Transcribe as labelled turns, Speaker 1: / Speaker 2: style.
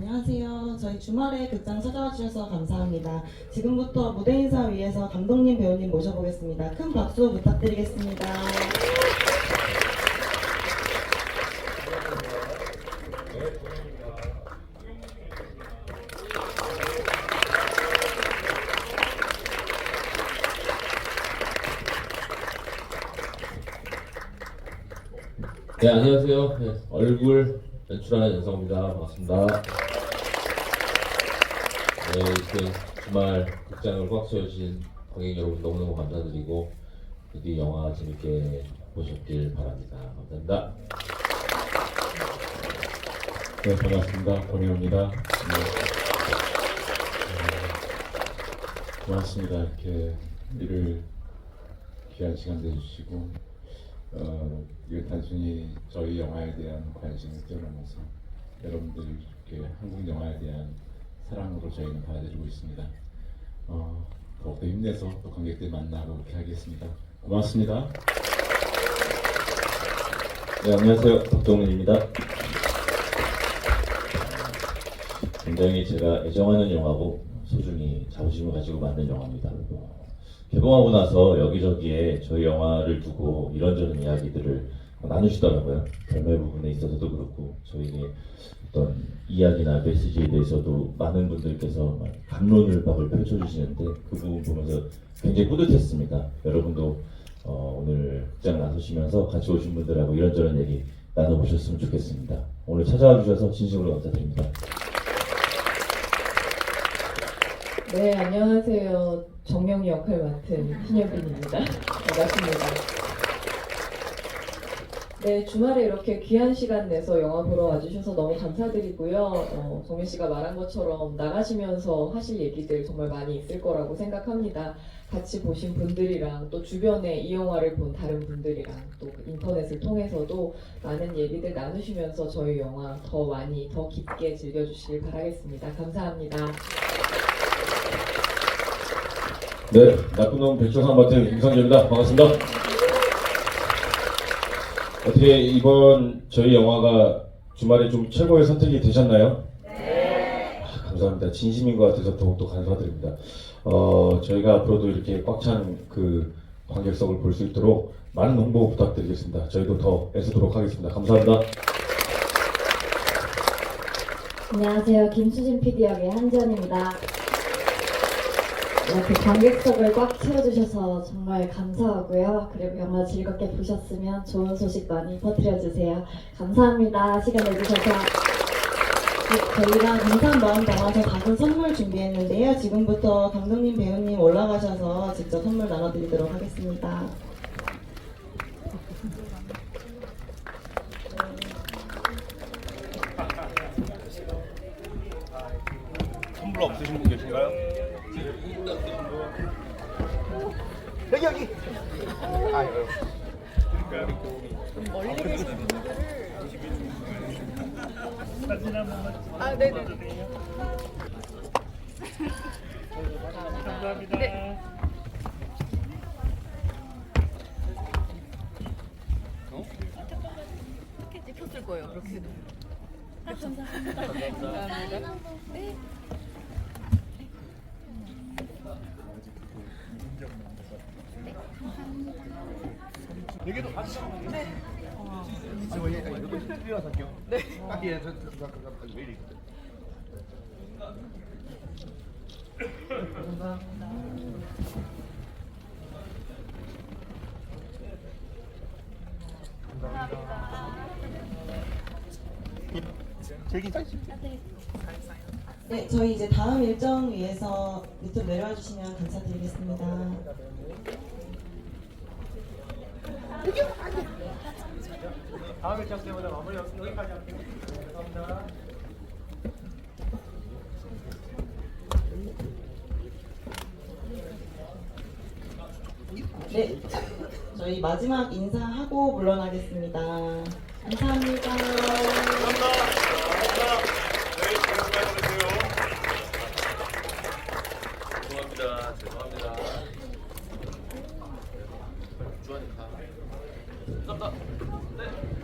Speaker 1: 안녕하세요. 저희 주말에 극장 찾아와 주셔서 감사합니다. 지금부터 무대 인사 위해서 감독님, 배우님 모셔보겠습니다. 큰 박수 부탁드리겠습니다.
Speaker 2: 네, 안녕하세요. 네, 얼굴 연출하는 연성입니다. 반갑습니다. 네, 이렇게 주말 극장을 꽉 채워주신 관객 여러분 너무너무 감사드리고 부디 영화 재밌게 보셨길 바랍니다. 감사합니다.
Speaker 3: 네, 반갑습니다. 권희호입니다. 네. 어, 고맙습니다. 이렇게 일을 귀한 시간 내주시고, 어, 이게 단순히 저희 영화에 대한 관심을 뛰어넘어서 여러분들 이렇게 한국 영화에 대한 사랑으로 저희는 받아들이고 있습니다. 어, 더욱더 힘내서 또 관객들 만나고 이렇게 하겠습니다. 고맙습니다.
Speaker 4: 네, 안녕하세요. 박동훈입니다. 굉장히 제가 애정하는 영화고 소중히 자부심을 가지고 만든 영화입니다. 개봉하고 나서 여기저기에 저희 영화를 두고 이런저런 이야기들을 나누시더라고요. 결말 부분에 있어서도 그렇고 저희의 어떤 이야기나 메시지에 대해서도 많은 분들께서 막 감론을 박을 펼쳐주시는데 그 부분 보면서 굉장히 뿌듯했습니다. 여러분도 어, 오늘 극장 나서시면서 같이 오신 분들하고 이런저런 얘기 나눠보셨으면 좋겠습니다. 오늘 찾아와 주셔서 진심으로 감사드립니다.
Speaker 5: 네, 안녕하세요. 정명이 역할 맡은 신여빈입니다. 반갑습니다. 네, 주말에 이렇게 귀한 시간 내서 영화 보러 와주셔서 너무 감사드리고요. 어, 정민 씨가 말한 것처럼 나가시면서 하실 얘기들 정말 많이 있을 거라고 생각합니다. 같이 보신 분들이랑 또 주변에 이 영화를 본 다른 분들이랑 또그 인터넷을 통해서도 많은 얘기들 나누시면서 저희 영화 더 많이 더 깊게 즐겨주시길 바라겠습니다. 감사합니다.
Speaker 2: 네, 나쁜 놈 백조상 맡은 김성재입니다. 반갑습니다. 어떻게 이번 저희 영화가 주말에 좀 최고의 선택이 되셨나요? 네. 감사합니다. 진심인 것 같아서 더욱더 감사드립니다. 어, 저희가 앞으로도 이렇게 꽉 찬 그 관객석을 볼 수 있도록 많은 홍보 부탁드리겠습니다. 저희도 더 애쓰도록 하겠습니다. 감사합니다.
Speaker 6: 안녕하세요. 김수진 PD 역의 한지연입니다. 이렇게 관객석을 꽉 채워주셔서 정말 감사하고요. 그리고 영화 즐겁게 보셨으면 좋은 소식 많이 퍼뜨려주세요. 감사합니다. 시간 내주셔서.
Speaker 1: 네, 저희가 감사한 마음 담아서 작은 선물 준비했는데요. 지금부터 감독님, 배우님 올라가셔서 직접 선물 나눠드리도록 하겠습니다.
Speaker 7: 선물 없으신 분 계신가요? 여기 여기. 아유. 멀리 계신 분들을 사진 한 번만 아 네네. 감사합니다.
Speaker 8: 찍혔을 거예요. 그렇게. 감사합니다. 감사합니다. 네.
Speaker 7: 여기도 같이. 네. 저 얘가 이거 일어나서 할게요. 네. 아, 예, 저, 저, 저, 왜 이래? 제기 잘
Speaker 1: 네, 저희 이제 다음 일정 위해서 밑으로 내려와 주시면 감사드리겠습니다.
Speaker 7: 다음 일정 때문에 마무리 여기까지 할게요. 감사합니다.
Speaker 1: 네, 저희 마지막 인사하고 물러나겠습니다. 감사합니다.
Speaker 2: 죄송합니다. 죄송합니다. 다. 감사합니다. 네.